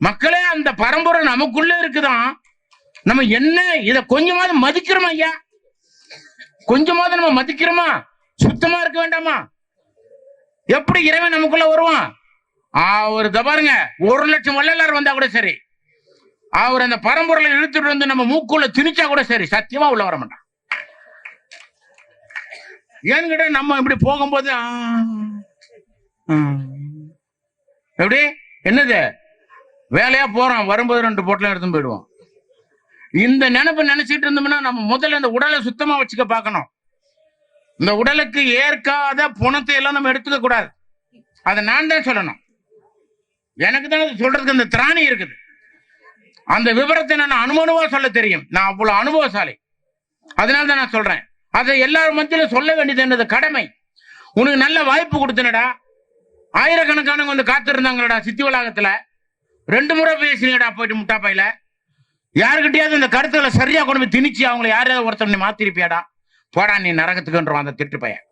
மக்களே அந்த பரம்பரை நமக்குள்ள இருக்குதான் நம்ம என்ன இத கொஞ்சமாவது மதிக்கிறோமா ஐயா? கொஞ்சமாவது நம்ம மதிக்கிறோமா? சுத்தமா இருக்க வேண்டாமா? எப்படி இறைவன் நமக்குள்ள வருவான்? அவர் பாருங்க. ஒரு லட்சம் வள்ளலார் வந்தா கூட சரி. அவர் அந்த பரம்பொருளை இழுத்துட்டு வந்து நம்ம மூக்குள்ள திணிச்சா கூட சரி. சத்தியமா உள்ள வர மாட்டான். ஏன்னு கேட்டா நம்ம இப்படி போகும்போது எப்படி? என்னது? வேலையா போறோம் வரும்போது ரெண்டு பொட்டலாம் எடுத்து போயிடுவோம். இந்த நினைப்பு நினைச்சிட்டு இருந்தோம்னா நம்ம முதல்ல இந்த உடலை சுத்தமா வச்சுக்க பார்க்கணும். இந்த உடலுக்கு ஏற்காத புணத்தை எல்லாம் நம்ம எடுத்துக்க கூடாது. அதை நான் தான் சொல்லணும். எனக்கு தான் சொல்றதுக்கு இந்த திராணி இருக்குது. அந்த விவரத்தை நான் அனுமனுவா சொல்ல தெரியும். நான் அவ்வளவு அனுபவசாலி. அதனால தான் நான் சொல்றேன். அதை எல்லாரும் மத்தியிலும் சொல்ல வேண்டியது என்னது? கடமை. உனக்கு நல்ல வாய்ப்பு கொடுத்தனடா. ஆயிரக்கணக்கானவங்க வந்து காத்திருந்தாங்களடா சித்தி வளாகத்துல. ரெண்டு முறை பேசினீங்கடா போயிட்டு முட்டா பையில. யாருக்கிட்டயாவது இந்த கருத்துக்களை சரியா கொண்டு போய் திணிச்சு அவங்களை யாரையாவது ஒருத்தர் நீ மாத்திருப்பியாடா? போடா நீ நரகத்துக்குன்றவான் அந்த திட்டு பையன்.